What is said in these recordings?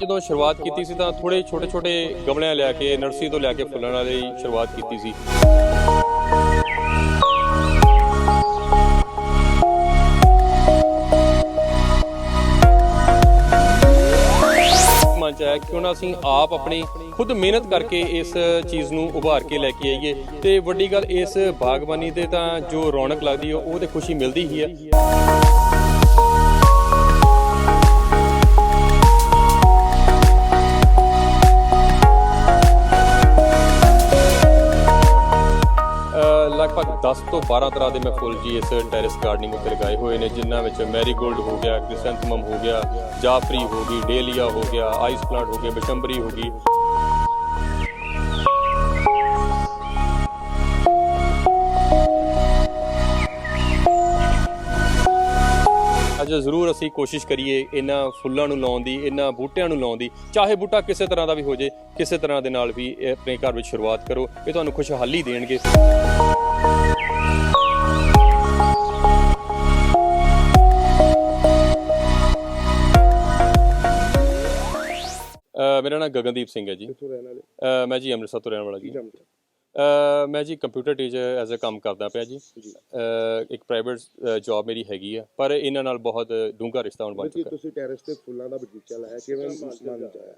ਜਦੋਂ ਸ਼ੁਰੂਆਤ ਕੀਤੀ ਸੀ ਤਾਂ ਥੋੜੇ ਛੋਟੇ ਛੋਟੇ ਗਮਲਿਆਂ ਲਿਆ ਕੇ, ਨਰਸਰੀ ਤੋਂ ਲਿਆ ਕੇ ਫੁੱਲਾਂ ਵਾਲੀ ਸ਼ੁਰੂਆਤ ਕੀਤੀ ਸੀ। ਮਨ ਚ ਆਇਆ ਕਿਉਂ ਨਾ ਅਸੀਂ ਆਪ ਆਪਣੀ ਖੁਦ ਮਿਹਨਤ ਕਰਕੇ ਇਸ ਚੀਜ਼ ਨੂੰ ਉਭਾਰ ਕੇ ਲੈ ਕੇ ਆਈਏ ਤੇ ਵੱਡੀ ਗੱਲ ਇਸ ਬਾਗਬਾਨੀ ਤੇ ਤਾਂ ਜੋ ਰੌਣਕ ਲੱਗਦੀ ਹੈ, ਉਹ ਤੇ ਖੁਸ਼ੀ ਮਿਲਦੀ ਹੀ ਹੈ। 10 ਤੋਂ 12 ਤਰ੍ਹਾਂ ਦੇ ਮੈਂ ਫੁੱਲ ਜੀ ਇਸ ਟੈਰੇਸ ਗਾਰਡਨਿੰਗ ਉੱਤੇ ਲਗਾਏ ਹੋਏ ਨੇ, ਜਿਨ੍ਹਾਂ ਵਿੱਚ ਮੈਰੀਗੋਲਡ ਹੋ ਗਿਆ, ਕ੍ਰਿਸੈਂਥਮਮ ਹੋ ਗਿਆ, ਜਾਫਰੀ ਹੋ ਗਈ, ਡੇਲੀਆ ਹੋ ਗਿਆ ਆਈਸ ਪਲਾਂਟ ਹੋ ਗਿਆ, ਬਸ਼ੰਬਰੀ ਹੋ ਗਈ। ਅੱਜ ਜ਼ਰੂਰ ਅਸੀਂ ਕੋਸ਼ਿਸ਼ ਕਰੀਏ ਇਹਨਾਂ ਫੁੱਲਾਂ ਨੂੰ ਲਾਉਣ ਦੀ, ਇਹਨਾਂ ਬੂਟਿਆਂ ਨੂੰ ਲਾਉਣ ਦੀ, ਚਾਹੇ ਬੂਟਾ ਕਿਸੇ ਤਰ੍ਹਾਂ ਦਾ ਵੀ ਹੋ ਜੇ, ਕਿਸੇ ਤਰ੍ਹਾਂ ਦੇ ਨਾਲ ਵੀ ਇਹ ਆਪਣੇ ਘਰ ਵਿੱਚ ਸ਼ੁਰੂਆਤ ਕਰੋ। ਇਹ ਤੁਹਾਨੂੰ ਖੁਸ਼ਹਾਲੀ ਦੇਣਗੇ। ਮੇਰਾ ਨਾਮ ਗਗਨਦੀਪ ਸਿੰਘ ਹੈ ਜੀ। ਕਿੱਥੋਂ ਰਹਿਣ ਵਾਲੇ? ਅ, ਮੈਂ ਜੀ ਅੰਮ੍ਰਿਤਸਰ ਤੋਂ ਰਹਿਣ ਵਾਲਾ ਜੀ। ਕੰਮ ਕਰਦੇ? ਮੈਂ ਜੀ ਕੰਪਿਊਟਰ ਟੀਚਰ ਐਜ਼ ਅ ਕੰਮ ਕਰਦਾ ਪਿਆ ਜੀ। ਅ, ਇੱਕ ਪ੍ਰਾਈਵੇਟ ਜੌਬ ਮੇਰੀ ਹੈਗੀ ਆ ਪਰ ਇਹਨਾਂ ਨਾਲ ਬਹੁਤ ਡੂੰਘਾ ਰਿਸ਼ਤਾ ਹੁਣ ਬਣ ਚੁੱਕਾ। ਤੁਸੀਂ ਟੈਰੇਸ ਤੇ ਫੁੱਲਾਂ ਦਾ ਬਗੀਚਾ ਲਾਇਆ ਕਿਵੇਂ ਮਨ ਚ ਆਇਆ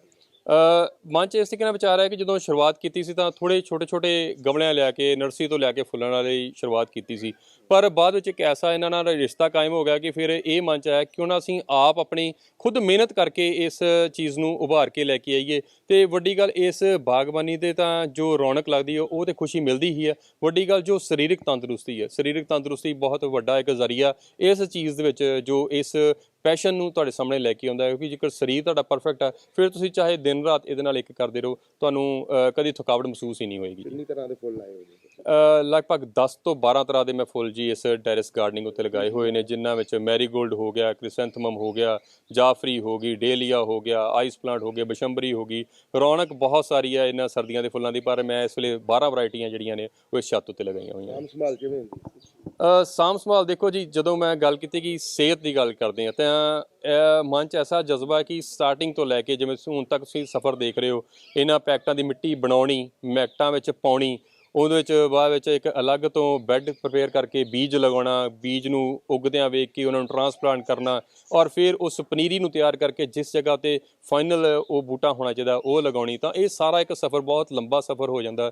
ਮਨ ਚ ਇਸ ਤਰੀਕੇ ਨਾਲ ਵਿਚਾਰ ਹੈ ਕਿ ਜਦੋਂ ਸ਼ੁਰੂਆਤ ਕੀਤੀ ਸੀ ਤਾਂ ਥੋੜੇ ਛੋਟੇ ਛੋਟੇ ਗਮਲਿਆਂ ਲਿਆ ਕੇ, ਨਰਸਰੀ ਤੋਂ ਲਿਆ ਕੇ ਫੁੱਲਾਂ ਵਾਲੀ ਸ਼ੁਰੂਆਤ ਕੀਤੀ ਸੀ। ਪਰ ਬਾਅਦ ਵਿੱਚ ਇੱਕ ਐਸਾ ਇਹਨਾਂ ਨਾਲ ਰਿਸ਼ਤਾ ਕਾਇਮ ਹੋ ਗਿਆ ਕਿ ਫਿਰ ਇਹ ਮਨ ਚ ਆਇਆ ਕਿਉਂ ਨਾ ਅਸੀਂ ਆਪ ਆਪਣੀ ਖੁਦ ਮਿਹਨਤ ਕਰਕੇ ਇਸ ਚੀਜ਼ ਨੂੰ ਉਭਾਰ ਕੇ ਲੈ ਕੇ ਆਈਏ। ਤੇ ਵੱਡੀ ਗੱਲ ਇਸ ਬਾਗਬਾਨੀ ਤੇ ਤਾਂ ਜੋ ਰੌਣਕ ਲੱਗਦੀ ਹੈ, ਉਹ ਤੇ ਖੁਸ਼ੀ ਮਿਲਦੀ ਹੀ ਹੈ। ਵੱਡੀ ਗੱਲ ਜੋ ਸਰੀਰਕ ਤੰਦਰੁਸਤੀ ਹੈ, ਸਰੀਰਕ ਤੰਦਰੁਸਤੀ ਬਹੁਤ ਵੱਡਾ ਇੱਕ ਜ਼ਰੀਆ ਇਸ ਚੀਜ਼ ਦੇ ਵਿੱਚ ਜੋ ਇਸ ਪੈਸ਼ਨ ਨੂੰ ਤੁਹਾਡੇ ਸਾਹਮਣੇ ਲੈ ਕੇ ਆਉਂਦਾ ਹੈ ਕਿਉਂਕਿ ਜੇਕਰ ਸਰੀਰ ਤੁਹਾਡਾ ਪਰਫੈਕਟ ਹੈ ਫਿਰ ਤੁਸੀਂ ਚਾਹੇ ਦਿਨ ਰਾਤ ਇਹਦੇ ਨਾਲ ਇੱਕ ਕਰਦੇ ਰਹੋ ਤੁਹਾਨੂੰ ਅ, ਕਦੀ ਥਕਾਵਟ ਮਹਿਸੂਸ ਹੀ ਨਹੀਂ ਹੋਏਗੀ। ਕਿੰਨੀ ਤਰ੍ਹਾਂ ਦੇ ਫੁੱਲ ਲਾਏ ਹੋਏ ਨੇ? ਅ, ਲਗਭਗ 10 ਤੋਂ 12 ਤਰ੍ਹਾਂ ਦੇ ਮੈਂ ਫੁੱਲ ਜੀ ਇਸ ਟੈਰੇਸ ਗਾਰਡਨਿੰਗ ਉੱਤੇ ਲਗਾਏ ਹੋਏ ਨੇ ਜਿਨ੍ਹਾਂ ਵਿੱਚ ਮੈਰੀਗੋਲਡ ਹੋ ਗਿਆ ਕ੍ਰਿਸੈਂਥਮਮ ਹੋ ਗਿਆ ਜਾਫਰੀ ਹੋ ਗਈ ਡੇਲੀਆ ਹੋ ਗਿਆ ਆਈਸ ਪਲਾਂਟ ਹੋ ਗਿਆ ਬਸ਼ੰਬਰੀ ਹੋ ਗਈ। ਰੌਣਕ ਬਹੁਤ ਸਾਰੀ ਹੈ ਇਹਨਾਂ ਸਰਦੀਆਂ ਦੇ ਫੁੱਲਾਂ ਦੀ ਪਰ ਮੈਂ ਇਸ ਵੇਲੇ 12 ਵੈਰਾਈਟੀਆਂ ਜਿਹੜੀਆਂ ਨੇ ਉਹ ਇਸ ਛੱਤ ਉੱਤੇ ਲਗਾਈਆਂ ਹੋਈਆਂ ਆਮ ਸੰਭਾਲ ਕਿਵੇਂ ਹੁੰਦੀ? ਅ, ਸਾਂਭ ਸੰਭਾਲ ਦੇਖੋ ਜੀ ਜਦੋਂ ਮੈਂ ਗੱਲ ਕੀਤੀ ਕਿ ਸਿਹਤ ਦੀ ਗੱਲ ਕਰਦੇ ਆ ਤਾਂ ਮਨ 'ਚ ਐਸਾ ਜਜ਼ਬਾ ਹੈ ਕਿ ਸਟਾਰਟਿੰਗ ਤੋਂ ਲੈ ਕੇ ਜਿਵੇਂ ਹੁਣ ਤੱਕ ਤੁਸੀਂ ਸਫ਼ਰ ਦੇਖ ਰਹੇ ਹੋ, ਇਹਨਾਂ ਪੈਕਟਾਂ ਦੀ ਮਿੱਟੀ ਬਣਾਉਣੀ, ਮੈਕਟਾਂ ਵਿੱਚ ਪਾਉਣੀ ਉਹਦੇ ਵਿੱਚ ਬਾਅਦ ਵਿੱਚ ਇੱਕ ਅਲੱਗ ਤੋਂ ਬੈੱਡ ਪ੍ਰਪੇਅਰ ਕਰਕੇ ਬੀਜ ਲਗਾਉਣਾ ਬੀਜ ਨੂੰ ਉਗਦਿਆਂ ਵੇਖ ਕੇ ਉਹਨਾਂ ਨੂੰ ਟਰਾਂਸਪਲਾਂਟ ਕਰਨਾ ਔਰ ਫਿਰ ਉਸ ਪਨੀਰੀ ਨੂੰ ਤਿਆਰ ਕਰਕੇ ਜਿਸ ਜਗ੍ਹਾ ਤੇ ਫਾਈਨਲ ਉਹ ਬੂਟਾ ਹੋਣਾ ਚਾਹੀਦਾ ਉਹ ਲਗਾਉਣੀ ਤਾਂ ਇਹ ਸਾਰਾ ਇੱਕ ਸਫ਼ਰ ਬਹੁਤ ਲੰਬਾ ਸਫ਼ਰ ਹੋ ਜਾਂਦਾ।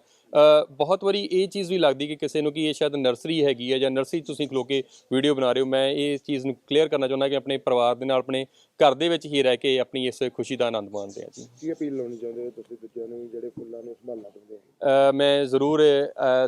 ਬਹੁਤ ਵਾਰੀ ਇਹ ਚੀਜ਼ ਵੀ ਲੱਗਦੀ ਕਿ ਕਿਸੇ ਨੂੰ ਕਿ ਇਹ ਸ਼ਾਇਦ ਨਰਸਰੀ ਹੈਗੀ ਹੈ ਜਾਂ ਨਰਸਰੀ ਤੁਸੀਂ ਖਲੋ ਕੇ ਵੀਡੀਓ ਬਣਾ ਰਹੇ ਹੋ ਮੈਂ ਇਹ ਚੀਜ਼ ਨੂੰ ਕਲੀਅਰ ਕਰਨਾ ਚਾਹੁੰਦਾ ਕਿ ਆਪਣੇ ਪਰਿਵਾਰ ਦੇ ਨਾਲ ਆਪਣੇ ਘਰ ਦੇ ਵਿੱਚ ਹੀ ਰਹਿ ਕੇ ਆਪਣੀ ਇਸ ਖੁਸ਼ੀ ਦਾ ਆਨੰਦ ਮਾਣਦੇ ਹਾਂ ਜੀ। ਕੀ ਅਪੀਲ ਲਾਉਣੀ ਚਾਹੁੰਦੇ ਹੋ ਤੁਸੀਂ ਦੂਜਿਆਂ ਨੂੰ ਜਿਹੜੇ ਫੁੱਲਾਂ ਨੂੰ ਸੰਭਾਲਣਾ ਚਾਹੁੰਦੇ ਹੋ ਮੈਂ ਜ਼ਰੂਰ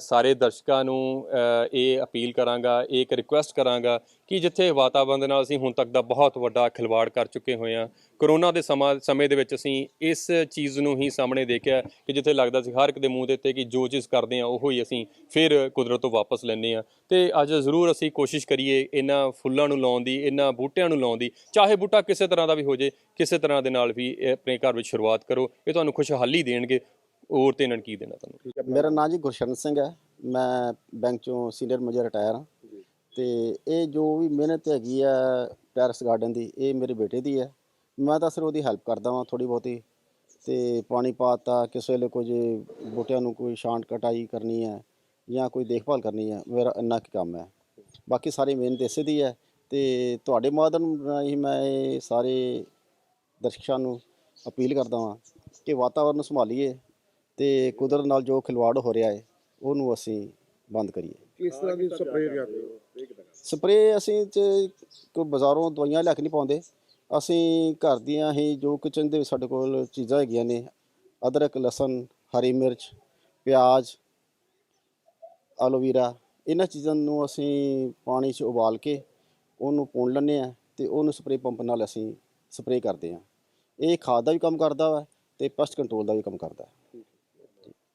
ਸਾਰੇ ਦਰਸ਼ਕਾਂ ਨੂੰ ਇਹ ਅਪੀਲ ਕਰਾਂਗਾ, ਇਹ ਇੱਕ ਰਿਕੁਐਸਟ ਕਰਾਂਗਾ ਕਿ ਜਿੱਥੇ ਵਾਤਾਵਰਣ ਦੇ ਨਾਲ ਅਸੀਂ ਹੁਣ ਤੱਕ ਦਾ ਬਹੁਤ ਵੱਡਾ ਖਿਲਵਾੜ ਕਰ ਚੁੱਕੇ ਹੋਏ ਹਾਂ ਕਰੋਨਾ ਦੇ ਸਮਾਂ, ਸਮੇਂ ਦੇ ਵਿੱਚ ਅਸੀਂ ਇਸ ਚੀਜ਼ ਨੂੰ ਹੀ ਸਾਹਮਣੇ ਦੇਖਿਆ ਕਿ ਜਿੱਥੇ ਲੱਗਦਾ ਸੀ ਹਰ ਇੱਕ ਦੇ ਮੂੰਹ ਦੇ ਉੱਤੇ ਕਿ ਜੋ ਚੀਜ਼ ਕਰਦੇ ਹਾਂ, ਉਹ ਹੀ ਅਸੀਂ ਫਿਰ ਕੁਦਰਤ ਤੋਂ ਵਾਪਸ ਲੈਂਦੇ ਹਾਂ। ਤੇ ਅੱਜ ਜ਼ਰੂਰ ਅਸੀਂ ਕੋਸ਼ਿਸ਼ ਕਰੀਏ ਇਹਨਾਂ ਫੁੱਲਾਂ ਨੂੰ ਲਾਉਣ ਦੀ, ਇਹਨਾਂ ਬੂਟਿਆਂ ਨੂੰ ਲਾਉਣ ਦੀ, ਚਾਹੇ ਬੂਟਾ ਕਿਸੇ ਤਰ੍ਹਾਂ ਦਾ ਵੀ ਹੋ ਜੇ ਕਿਸੇ ਤਰ੍ਹਾਂ ਦੇ ਨਾਲ ਵੀ ਇਹ ਆਪਣੇ ਘਰ ਵਿੱਚ ਸ਼ੁਰੂਆਤ ਕਰੋ, ਇਹ ਤੁਹਾਨੂੰ ਖੁਸ਼ਹਾਲੀ ਦੇਣਗੇ। ਹੋਰ ਤੇ ਇਹਨਾਂ ਨੂੰ ਕੀ ਦੇਣਾ ਤੁਹਾਨੂੰ? ਠੀਕ ਹੈ ਮੇਰਾ ਨਾਮ ਜੀ ਗੁਰਸ਼ਰਨ ਸਿੰਘ ਹੈ। ਮੈਂ ਬੈਂਕ ਚੋਂ ਸੀਨੀਅਰ ਮੈਨੇਜਰ ਰਿਟਾਇਰ ਹਾਂ। ਜੀ। ਤੇ ਇਹ ਜੋ ਵੀ ਮਿਹਨਤ ਹੈਗੀ ਆ ਟੈਰਸ ਗਾਰਡਨ ਦੀ ਇਹ ਮੇਰੇ ਬੇਟੇ ਦੀ ਹੈ। ਮੈਂ ਤਾਂ ਸਿਰ ਉਹਦੀ ਹੈਲਪ ਕਰਦਾ ਵਾਂ ਥੋੜੀ ਬਹੁਤੀ। ਤੇ ਪਾਣੀ ਪਾਤਾ ਕਿਸੇ ਵੇਲੇ ਕੁਝ ਬੂਟਿਆਂ ਨੂੰ ਕੋਈ ਛਾਂਟ ਕਟਾਈ ਕਰਨੀ ਹੈ ਜਾਂ ਕੋਈ ਦੇਖਭਾਲ ਕਰਨੀ ਹੈ ਮੇਰਾ ਇੰਨਾ ਕੁ ਕੰਮ ਹੈ। ਬਾਕੀ ਸਾਰੀ ਮਿਹਨਤ ਇਸੇ ਦੀ ਹੈ। ਤੇ ਤੁਹਾਡੇ ਮਾਧਿਅਮ ਰਾਹੀਂ ਮੈਂ ਇਹ ਸਾਰੇ ਦਰਸ਼ਕਾਂ ਨੂੰ ਅਪੀਲ ਕਰਦਾ ਵਾਂ ਕਿ ਵਾਤਾਵਰਨ ਨੂੰ ਸੰਭਾਲੀਏ ਤੇ ਕੁਦਰਤ ਨਾਲ ਜੋ ਖਿਲਵਾੜ ਹੋ ਰਿਹਾ ਹੈ ਉਹਨੂੰ ਅਸੀਂ ਬੰਦ ਕਰੀਏ। ਕਿਸ ਤਰ੍ਹਾਂ ਦੀ ਸਪਰੇਅ ਕਰਦੇ ਹੋ ਸਪਰੇਅ ਅਸੀਂ ਚ ਕੋਈ ਬਾਜ਼ਾਰੋਂ ਦਵਾਈਆਂ ਲਿਆ ਕੇ ਨਹੀਂ ਪਾਉਂਦੇ। ਅਸੀਂ ਘਰ ਦੀਆਂ ਹੀ ਜੋ ਕਿਚਨ ਦੇ ਵਿੱਚ ਸਾਡੇ ਕੋਲ ਚੀਜ਼ਾਂ ਹੈਗੀਆਂ ਨੇ ਅਦਰਕ ਲਸਣ ਹਰੀ ਮਿਰਚ ਪਿਆਜ਼ ਐਲੋਵੀਰਾ ਇਹਨਾਂ ਚੀਜ਼ਾਂ ਨੂੰ ਅਸੀਂ ਪਾਣੀ 'ਚ ਉਬਾਲ ਕੇ ਉਹਨੂੰ ਪੁਣ ਲੈਂਦੇ ਆ ਤੇ ਉਹਨੂੰ ਸਪਰੇਅ ਪੰਪ ਨਾਲ ਅਸੀਂ ਸਪਰੇਅ ਕਰਦੇ ਹਾਂ। ਇਹ ਖਾਦ ਦਾ ਵੀ ਕੰਮ ਕਰਦਾ ਵਾ ਤੇ ਪੈਸਟ ਕੰਟਰੋਲ ਦਾ ਵੀ ਕੰਮ ਕਰਦਾ। ਹੈ